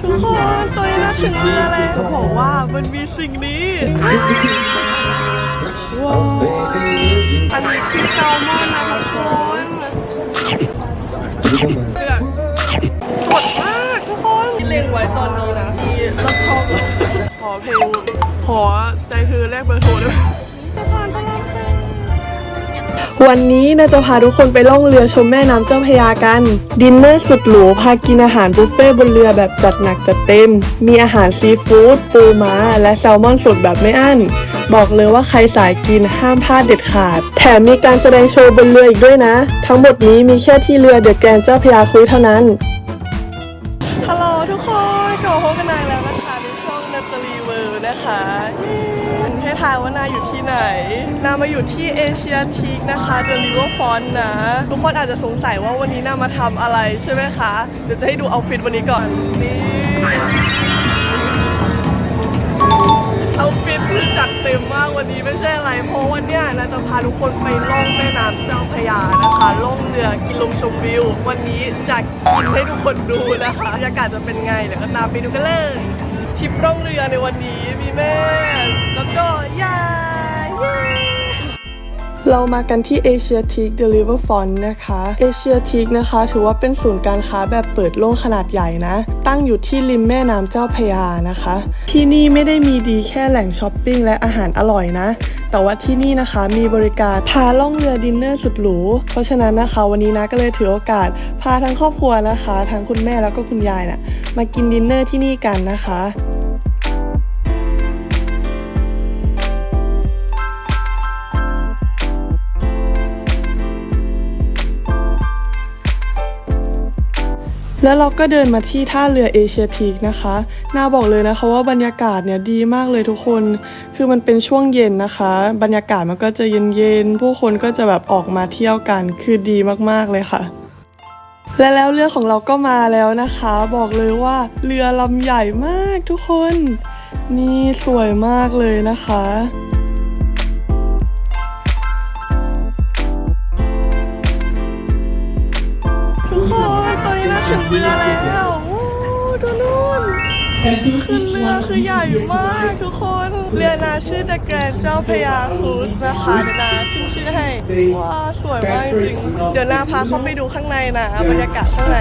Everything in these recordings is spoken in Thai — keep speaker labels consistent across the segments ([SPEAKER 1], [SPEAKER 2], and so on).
[SPEAKER 1] ทุกคนตัวนี้น่าถึงเรือแล้วบอกว่ามันมีสิ่งนี้ ว้าวอันนี้คือแซลมอนนะทุกคนเดือดสดมากทุกคนที่เล็งไว้ตอนนี้นะที่รถช่องขอเพลงขอใจคือแลกเบอร์โทรด้วย วันนี้น่าจะพาทุกคนไปล่องเรือชมแม่น้ำเจ้าพยากัน ดินเนอร์สุดหรูพากินอาหารบุฟเฟ่บนเรือแบบจัดหนักจัดเต็ม มีอาหารซีฟู้ดปูม้า และแซลมอนสดแบบไม่อั้น บอกเลยว่าใครสายกินห้ามพลาดเด็ดขาด แถมมีการแสดงโชว์บนเรืออีกด้วยนะ ทั้งหมดนี้มีแค่ที่เรือเดอะแกรนเจ้าพยาคุยเท่านั้นฮัลโหลทุกคนกลับมาพบกันนายแล้วนะคะในช่องนัตตลีเวิร์นะคะ ให้ทายว่านาอยู่ที่ไหน นามาอยู่ที่เอเชียทีกนะคะ The River Front นะ ทุกคนอาจจะสงสัยว่าวันนี้นามาทำอะไรใช่ไหมคะ เดี๋ยวจะให้ดูเอาฟิตวันนี้ก่อน นี่เอาฟิตคือจัดเต็มมากวันนี้ไม่ใช่อะไร เพราะวันเนี้ยนาจะพาทุกคนไปล่องแม่น้ำเจ้าพระยานะคะล่องเรือกินลมชมวิว วันนี้จะกินให้ทุกคนดูนะคะบรรยากาศจะเป็นไงเดี๋ยวก็ตามไปดูกันเลยทริปล่องเรือในวันนี้มีแม่ เรามากันที่เอเชียทีกเดลิเวอร์ฟอนนะคะเอเชียทีกนะคะ ถือว่าเป็นศูนย์การค้าแบบเปิดโล่งขนาดใหญ่นะ ตั้งอยู่ที่ริมแม่น้ำเจ้าพยานะคะ ที่นี่ไม่ได้มีดีแค่แหล่งช้อปปิ้งและอาหารอร่อยนะ แต่ว่าที่นี่นะคะมีบริการพาล่องเรือดินเนอร์สุดหรู เพราะฉะนั้นนะคะวันนี้นะก็เลยถือโอกาส พาทั้งครอบครัวนะคะ ทั้งคุณแม่แล้วก็คุณยายน่ะมากินดินเนอร์ที่นี่กันนะคะ แล้วเราก็เดินมาที่ท่าเรือเอเชียทีกนะคะน่าบอกเลยนะคะว่าบรรยากาศเนี่ยดีมากเลยทุกคน คือมันเป็นช่วงเย็นนะคะ บรรยากาศมันก็จะเย็นๆ ผู้คนก็จะแบบออกมาเที่ยวกัน คือดีมากๆเลยค่ะ และแล้วเรือของเราก็มาแล้วนะคะ บอกเลยว่าเรือลำใหญ่มากทุกคน นี่สวยมากเลยนะคะทุกคน ถึงเรือแล้วโอ้ดูนู่นขึ้นเรือคือใหญ่มากทุกคน เรือนาชื่อ The Grand เจ้าพยาครูสนะคะเดี๋ยวนาชื่อชื่อให้ว้าสวยมากจริง เดี๋ยวนาพาเข้าไปดูข้างในนะบรรยากาศข้างใน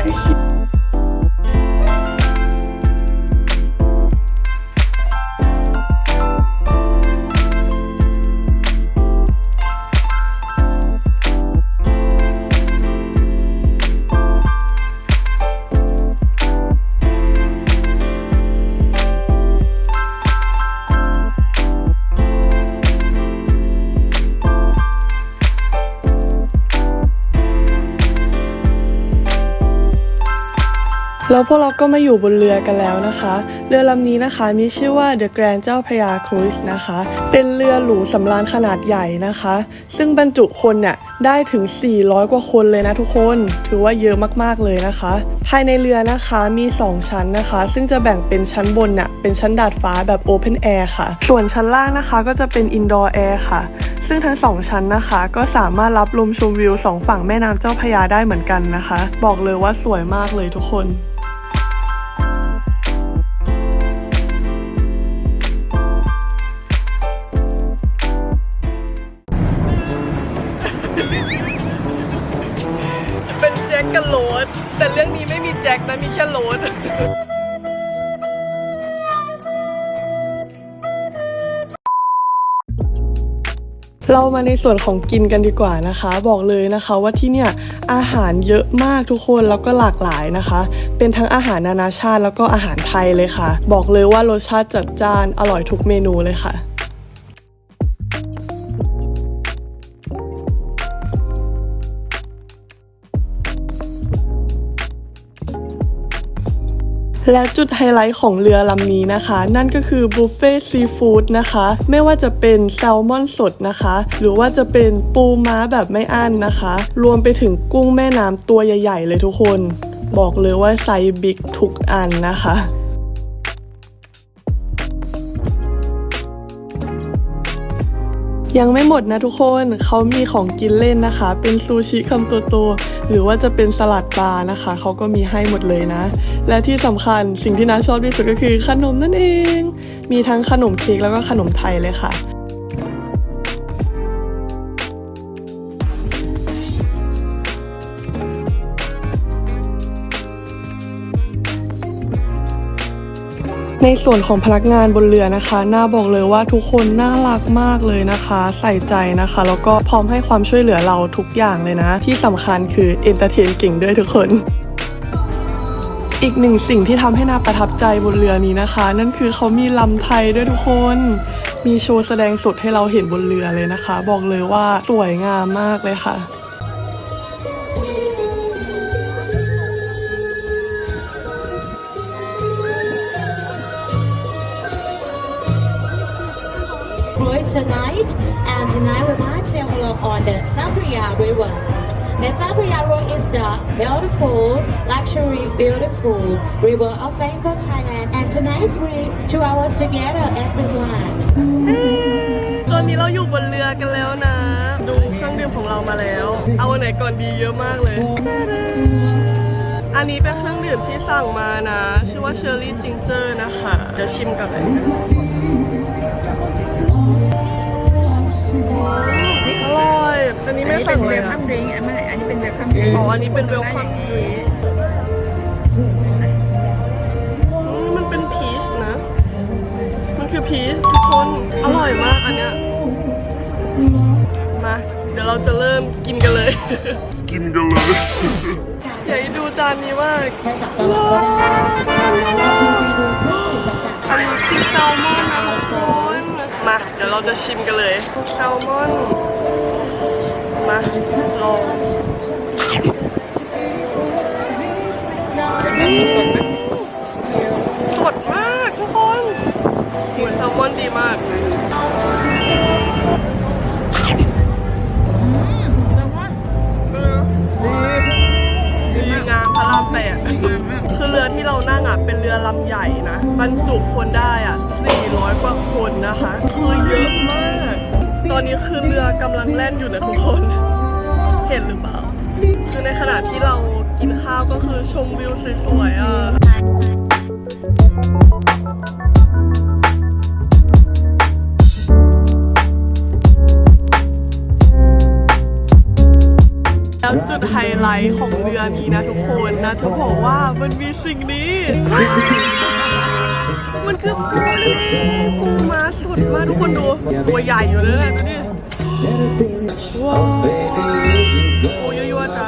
[SPEAKER 1] แล้วพวกเราก็มาอยู่บนเรือกันแล้วนะคะ เรือลำนี้นะคะมีชื่อว่า The Grand เจ้าพระยาครูซนะคะ เป็นเรือหรูสำราญขนาดใหญ่นะคะ ซึ่งบรรจุคนเนี่ยได้ถึง 400 กว่าคนเลยนะทุกคน ถือว่าเยอะมากๆเลยนะคะ ภายในเรือนะคะมี 2 ชั้นนะคะ ซึ่งจะแบ่งเป็นชั้นบนเนี่ยเป็นชั้นดาดฟ้าแบบ Open Air ค่ะ ส่วนชั้นล่างนะคะก็จะเป็น Indoor Air ค่ะ ซึ่งทั้งสองชั้นนะคะ ก็สามารถรับลมชมวิวสองฝั่งแม่น้ำเจ้าพระยาได้เหมือนกันนะคะ บอกเลยว่าสวยมากเลยทุกคน จ็คกับโรสแต่เรื่องนี้ไม่มีแจ็คนะมีแค่โรสเรามาในส่วนของกินกันดีกว่านะคะ บอกเลยนะคะว่าที่เนี่ยอาหารเยอะมากทุกคนแล้วก็หลากหลายนะคะ เป็นทั้งอาหารนานาชาติแล้วก็อาหารไทยเลยค่ะ บอกเลยว่ารสชาติจัดจ้านอร่อยทุกเมนูเลยค่ะ และจุดไฮไลท์ของเรือลำนี้นะคะ นั่นก็คือบุฟเฟ่ซีฟู้ดนะคะ ไม่ว่าจะเป็นแซลมอนสดนะคะ หรือว่าจะเป็นปูม้าแบบไม่อั้นนะคะ รวมไปถึงกุ้งแม่น้ำตัวใหญ่ ๆ เลยทุกคน บอกเลยว่าไซส์บิ๊กทุกอันนะคะ ยังไม่หมดนะทุกคนเขามีของกินเล่นนะคะ เป็นซูชิคำโตๆหรือว่าจะเป็นสลัดปลานะคะเขาก็มีให้หมดเลยนะ และที่สำคัญสิ่งที่น้าชอบที่สุดก็คือขนมนั่นเอง มีทั้งขนมเค้กแล้วก็ขนมไทยเลยค่ะ ในส่วนของพนักงานบนเรือนะคะน่าบอกเลยว่าทุกคนน่ารักมากเลยนะคะ ใส่ใจนะคะ แล้วก็พร้อมให้ความช่วยเหลือเราทุกอย่างเลยนะ ที่สำคัญคือเอนเตอร์เทนเก่งด้วยทุกคนอีกหนึ่งสิ่งที่ทำให้น่าประทับใจบนเรือนี้นะคะ นั่นคือเขามีลำไทยด้วยทุกคน มีโชว์แสดงสดให้เราเห็นบนเรือเลยนะคะ บอกเลยว่าสวยงามมากเลยค่ะ
[SPEAKER 2] cruise tonight, and tonight we might travel on the Tapria River. The Tapria River is the beautiful, luxury, beautiful river of Bangkok, Thailand. And tonight we two hours together, everyone.
[SPEAKER 1] ตอนนี้เราอยู่บนเรือกันแล้วนะ ดูเครื่องดื่มของเรามาแล้ว เอาอันไหนก่อนดีเยอะมากเลย อันนี้เป็นเครื่องดื่มที่สั่งมานะ ชื่อว่าเชอร์รี่จิงเจอร์นะคะ เดี๋ยวชิมกันเลย ร่อยอันนี้
[SPEAKER 3] อัน
[SPEAKER 1] ไม่
[SPEAKER 3] นี้
[SPEAKER 1] สั่
[SPEAKER 3] เป็
[SPEAKER 1] ง
[SPEAKER 3] น
[SPEAKER 1] เล
[SPEAKER 3] เวยล
[SPEAKER 1] อะ
[SPEAKER 3] คัมดริงก์อันนี้อันนี้เป็นเวลคัมดริงก์
[SPEAKER 1] อ๋ออันนี้เป็น welcome
[SPEAKER 3] อย่างนี้
[SPEAKER 1] อืมมันเป็นพีชนะ มันคือพีชทุกคน อร่อยมากอันเนี้ย มา เดี๋ยวเราจะเริ่มกินกันเลย
[SPEAKER 4] กินกันเลย
[SPEAKER 1] อยากให้ดูจานนี้มาก
[SPEAKER 2] ใช้กับตลาดก็ได้แล้วก็ไปดูผู้ประกาศ
[SPEAKER 1] อันนี้คือแซลมอนนะทุกคน มา เดี๋ยวเราจะชิมกันเลยแซลมอน มาลองสดมากทุกคนหัวแซลมอนดีมาก
[SPEAKER 3] แล้วก็
[SPEAKER 1] เออดีงามพระรามแปดคือเรือที่เรานั่งอะเป็นเรือลำใหญ่นะ บรรจุคนได้อะ400กว่าคนนะคะ คือเยอะ อนนี้คือเรือกำลังแล่นอยู่นะทุกคน เห็นหรือเปล่า คือในขณะที่เรากินข้าวก็คือชมวิวสวยๆอะแล้วจุดไฮไลท์ของเรือนี้นะทุกคนนะจะบอกว่ามันมีสิ่งนี้ ใหญ่อยู่เลยนะดูดิว้าวปูยั่วๆจ้า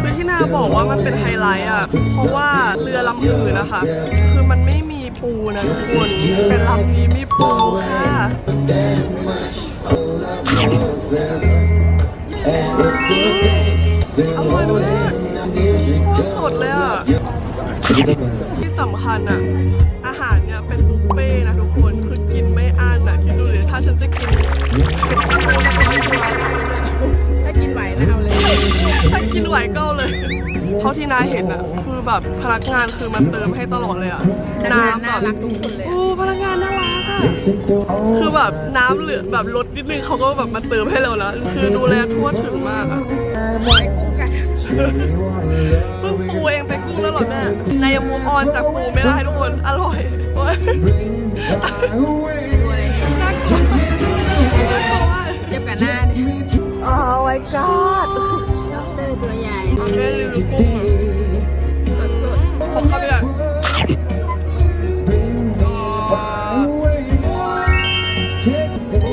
[SPEAKER 1] คือที่นาบอกว่ามันเป็นไฮไลท์อะ เพราะว่าเรือลำอื่นนะคะ คือมันไม่มีปูนะทุกคน เป็นลำนี้มีปูค่ะอร่อยมากโคตรสดเลยอะ ที่สำคัญอะ อาหารเนี่ยเป็นบุฟเฟ่นะทุกคนะคิดดูเลยถ้าฉันจะกิน
[SPEAKER 3] ถ้ากินไหวนะเอาเลย
[SPEAKER 1] ถ้ากินไหวก็เอาเลยเท่าที่นายเห็นอะคือแบบพนักงานคือมันเติมให้ตลอดเลยอะน้ำแบ
[SPEAKER 3] น่า
[SPEAKER 1] บ
[SPEAKER 3] รักทุกคนเลย
[SPEAKER 1] โอ้พนักงานน่ารักอะคือแบบน้ำเหลือแบบลดนิดนึงเขาก็แบบมาเติมให้เราแล้วคือดูแลทั่วถึงมากอะ
[SPEAKER 3] บอยกุ้งกัน
[SPEAKER 1] เพิ่งปูเองไปกุ้งแล้วเหรอแม่นายยังมูฟออนจากปูไม่ได้ทุกคนอร่อยโอ๊ย
[SPEAKER 3] ตัวอะไรเนี่ย หน้าเนี่ย
[SPEAKER 1] อ๋อ my god
[SPEAKER 3] ด็อกเตอร์ตัวใหญ่
[SPEAKER 1] เอาแม่รีวิวกุ้งอะ
[SPEAKER 3] สด
[SPEAKER 1] ผมเข้าไปเลย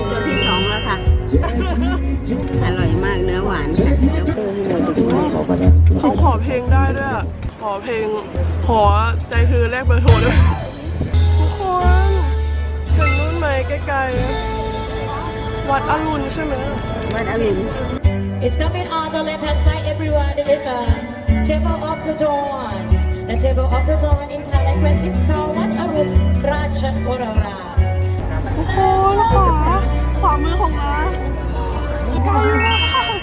[SPEAKER 5] ตัวที่สองแล้วค่ะ อร่อยมากเนื้อหวานค่ะเดี๋ยว
[SPEAKER 1] เขาขอเพลงได้ด้วย ขอเพลง ขอใจเธอแลกเบอร์โทรด้วยทุกคนเห็นนู่นไหมไกลๆ วัดอรุณใช่ไหม
[SPEAKER 5] วัดอรุณ
[SPEAKER 2] It's coming on the left hand side, everyone. There is a Temple of the Dawn. The Temple of the Dawn in Thai language is called Wat Arun Raja Orara.
[SPEAKER 1] ทุกคนขวาขวามือของน้าไกลมาก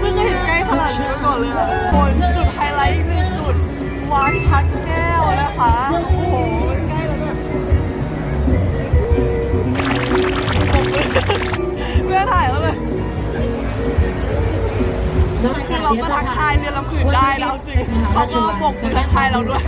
[SPEAKER 1] ไม่เคยเห็นใกล้ขนาดนี้มาก่อนเลยอะโอ้ยจุดไฮไลท์อีกหนึ่งจุดวัดพักแก้วนะคะื่อนถ่ายเข้าไปคือเราก็ทักทายเรียนลำอื่นได้แล้วจริงเขาก็บอกทักทายเราด้วย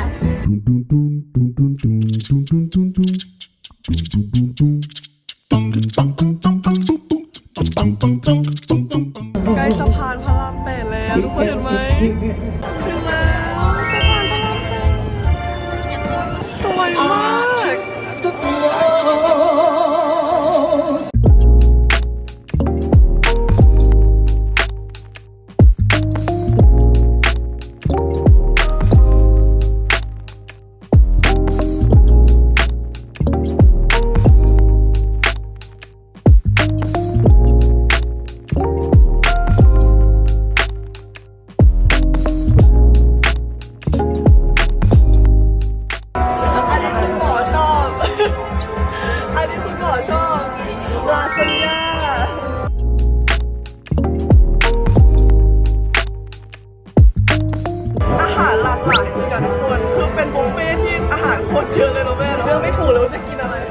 [SPEAKER 1] หลายจริงอะทุกคน คือเป็นบุฟเฟ่ที่อาหารโคตรเยอะเลยนะแม่เลือกไม่ถูกเลยว่าจะกินอะไรท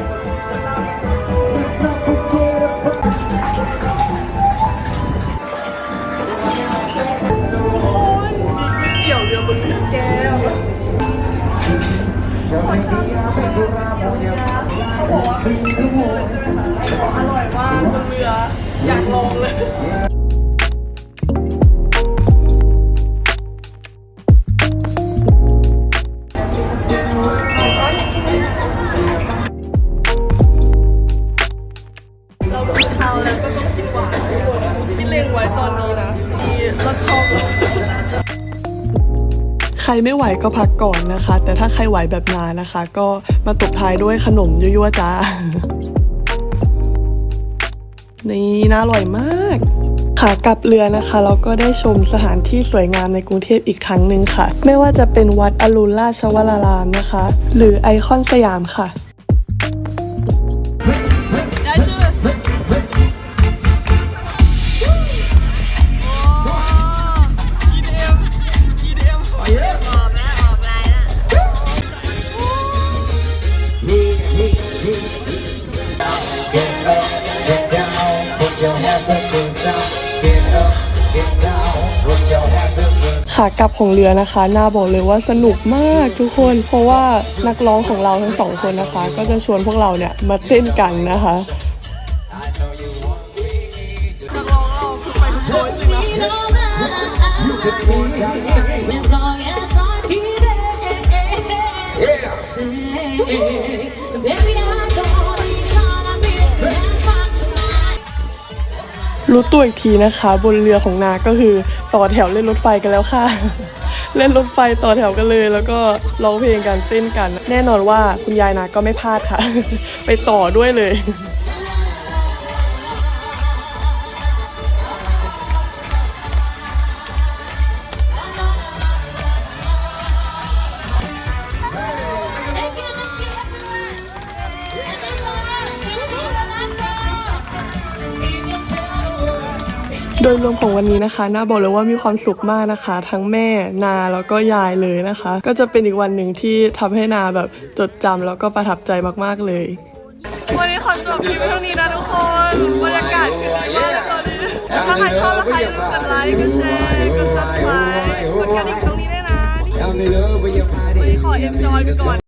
[SPEAKER 1] ุกคนมีก๋วยเตี๋ยวเรือบนเรือแก้วขอเขาบอกว่าเป็นเรือใช่ไหมคะเขาบอกอร่อยมากบนเรืออยากลองเลย ไม่ไหวก็พักก่อนนะคะ แต่ถ้าใครไหวแบบนานะคะ ก็มาตบท้ายด้วยขนมยั่วๆจ้า นี่น่าอร่อยมากขากลับเรือนะคะเราก็ได้ชมสถานที่สวยงามในกรุงเทพอีกครั้งหนึ่งค่ะ ไม่ว่าจะเป็นวัดอรุณราชวรารามนะคะ หรือไอคอนสยามค่ะ ขากลับของเรือนะคะน่าบอกเลยว่าสนุกมากทุกคน เพราะว่านักร้องของเราทั้งสองคนนะคะ ก็จะชวนพวกเราเนี่ยมาเต้นกันนะคะนักร้องเราคือไปทุกโต๊ะจริงนะ
[SPEAKER 2] As long as I be there, baby, I don't need time. I miss you back tonight.
[SPEAKER 1] รู้ตัวอีกทีนะคะ บนเรือของนาก็คือ ต่อแถวเล่นรถไฟกันแล้วค่ะ เล่นรถไฟต่อแถวกันเลย แล้วก็ร้องเพลงกันเต้นกัน แน่นอนว่าคุณยายนาก็ไม่พลาดค่ะ ไปต่อด้วยเลย ดยรวมของวันนี้นะคะน่าบอกเลยว่ามีความสุขมากนะคะ ทั้งแม่นาแล้วก็ยายเลยนะคะ ก็จะเป็นอีกวันหนึ่งที่ทำให้นาแบบจดจำแล้วก็ประทับใจมากๆเลย วันนี้ขอจบคลิปเท่านี้นะทุกคนบรรยากาศคือดีมากตอนนี้ถ้าใครชอบแล้วใครอย่าลืมกดไลค์กดแชร์กดซับสไครต์กดกระดิ่งตรงนี้ด้วยนะวันนี้ขอเอ็นจอยไปก่อน